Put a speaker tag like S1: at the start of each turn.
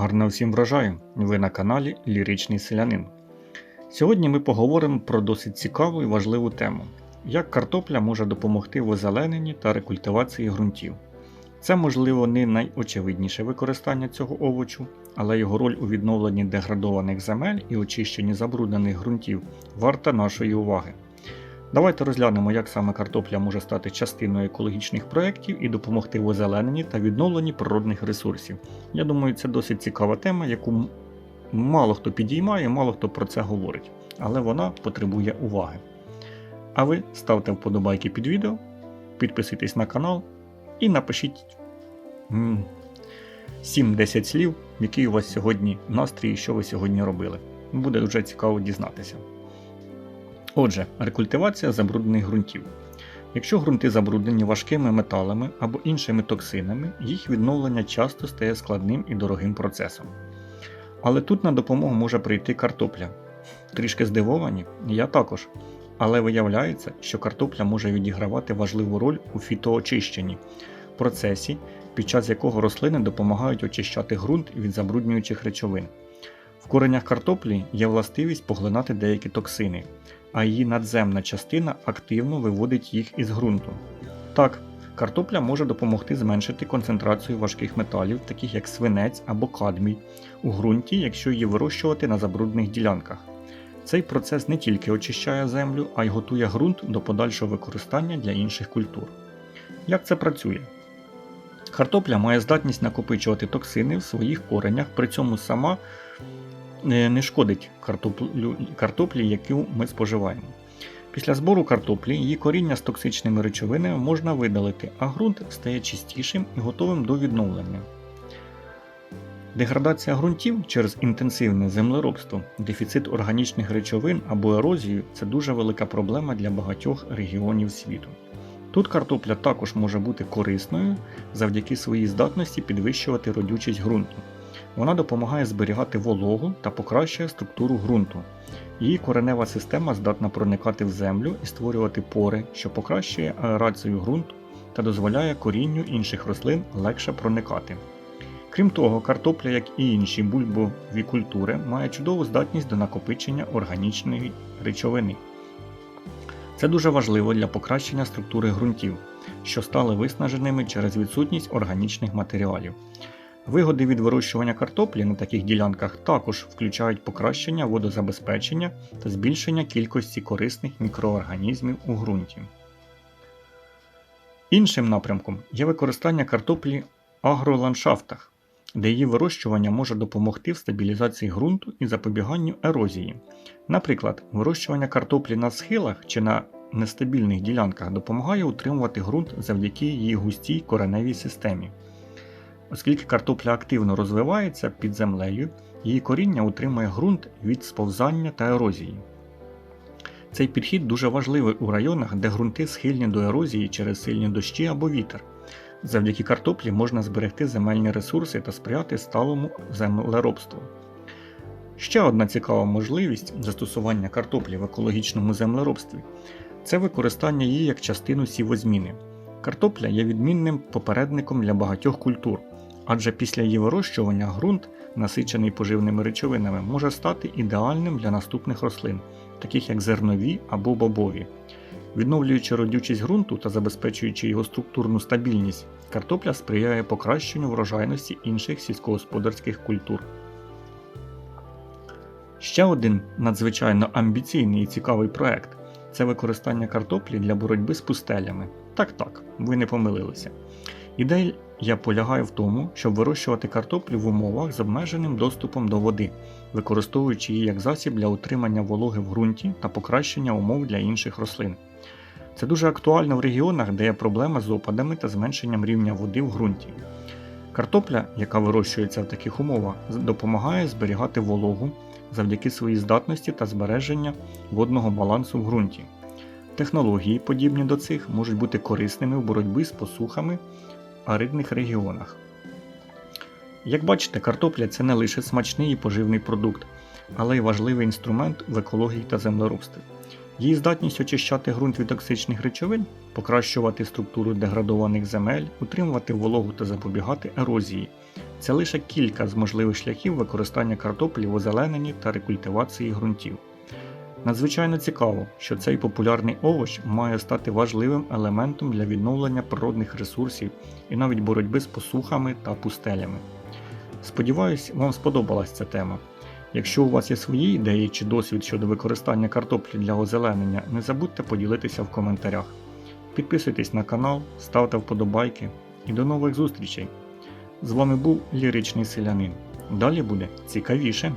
S1: Гарного всім врожаю! Ви на каналі Ліричний Селянин. Сьогодні ми поговоримо про досить цікаву і важливу тему: як картопля може допомогти в озелененні та рекультивації ґрунтів. Це, можливо, не найочевидніше використання цього овочу, але його роль у відновленні деградованих земель і очищенні забруднених ґрунтів варта нашої уваги. Давайте розглянемо, як саме картопля може стати частиною екологічних проєктів і допомогти в озелененні та відновленні природних ресурсів. Я думаю, це досить цікава тема, яку мало хто підіймає, мало хто про це говорить, але вона потребує уваги. А ви ставте вподобайки під відео, підписуйтесь на канал і напишіть 7-10 слів, який у вас сьогодні настрій і що ви сьогодні робили. Буде дуже цікаво дізнатися. Отже, рекультивація забруднених ґрунтів. Якщо ґрунти забруднені важкими металами або іншими токсинами, їх відновлення часто стає складним і дорогим процесом. Але тут на допомогу може прийти картопля. Трішки здивовані, я також. Але виявляється, що картопля може відігравати важливу роль у фітоочищенні процесі, під час якого рослини допомагають очищати ґрунт від забруднюючих речовин. В коренях картоплі є властивість поглинати деякі токсини, а її надземна частина активно виводить їх із ґрунту. Так, картопля може допомогти зменшити концентрацію важких металів, таких як свинець або кадмій, у ґрунті, якщо її вирощувати на забруднених ділянках. Цей процес не тільки очищає землю, а й готує ґрунт до подальшого використання для інших культур. Як це працює? Картопля має здатність накопичувати токсини в своїх коренях, при цьому сама не шкодить картоплі, яку ми споживаємо. Після збору картоплі її коріння з токсичними речовинами можна видалити, а ґрунт стає чистішим і готовим до відновлення. Деградація ґрунтів через інтенсивне землеробство, дефіцит органічних речовин або ерозію це дуже велика проблема для багатьох регіонів світу. Тут картопля також може бути корисною завдяки своїй здатності підвищувати родючість ґрунту. Вона допомагає зберігати вологу та покращує структуру ґрунту. Її коренева система здатна проникати в землю і створювати пори, що покращує аерацію ґрунту та дозволяє корінню інших рослин легше проникати. Крім того, картопля, як і інші бульбові культури, має чудову здатність до накопичення органічної речовини. Це дуже важливо для покращення структури ґрунтів, що стали виснаженими через відсутність органічних матеріалів. Вигоди від вирощування картоплі на таких ділянках також включають покращення водозабезпечення та збільшення кількості корисних мікроорганізмів у ґрунті. Іншим напрямком є використання картоплі в агроландшафтах, де її вирощування може допомогти в стабілізації ґрунту і запобіганню ерозії. Наприклад, вирощування картоплі на схилах чи на нестабільних ділянках допомагає утримувати ґрунт завдяки її густій кореневій системі. Оскільки картопля активно розвивається під землею, її коріння утримує ґрунт від сповзання та ерозії. Цей підхід дуже важливий у районах, де ґрунти схильні до ерозії через сильні дощі або вітер. Завдяки картоплі можна зберегти земельні ресурси та сприяти сталому землеробству. Ще одна цікава можливість застосування картоплі в екологічному землеробстві це використання її як частину сівозміни. Картопля є відмінним попередником для багатьох культур, адже після її вирощування ґрунт, насичений поживними речовинами, може стати ідеальним для наступних рослин, таких як зернові або бобові. Відновлюючи родючість ґрунту та забезпечуючи його структурну стабільність, картопля сприяє покращенню врожайності інших сільськогосподарських культур. Ще один надзвичайно амбіційний і цікавий проект це використання картоплі для боротьби з пустелями. Так так, ви не помилилися. Ідея полягає в тому, щоб вирощувати картоплю в умовах з обмеженим доступом до води, використовуючи її як засіб для утримання вологи в ґрунті та покращення умов для інших рослин. Це дуже актуально в регіонах, де є проблема з опадами та зменшенням рівня води в ґрунті. Картопля, яка вирощується в таких умовах, допомагає зберігати вологу завдяки своїй здатності та збереження водного балансу в ґрунті. Технології, подібні до цих, можуть бути корисними в боротьбі з посухами аридних регіонах. Як бачите, картопля це не лише смачний і поживний продукт, але й важливий інструмент в екології та землеробстві. Її здатність очищати ґрунт від токсичних речовин, покращувати структуру деградованих земель, утримувати вологу та запобігати ерозії. Це лише кілька з можливих шляхів використання картоплі в озелененні та рекультивації ґрунтів. Надзвичайно цікаво, що цей популярний овоч має стати важливим елементом для відновлення природних ресурсів і навіть боротьби з посухами та пустелями. Сподіваюсь, вам сподобалась ця тема. Якщо у вас є свої ідеї чи досвід щодо використання картоплі для озеленення, не забудьте поділитися в коментарях. Підписуйтесь на канал, ставте вподобайки і до нових зустрічей! З вами був Ліричний Селянин. Далі буде цікавіше.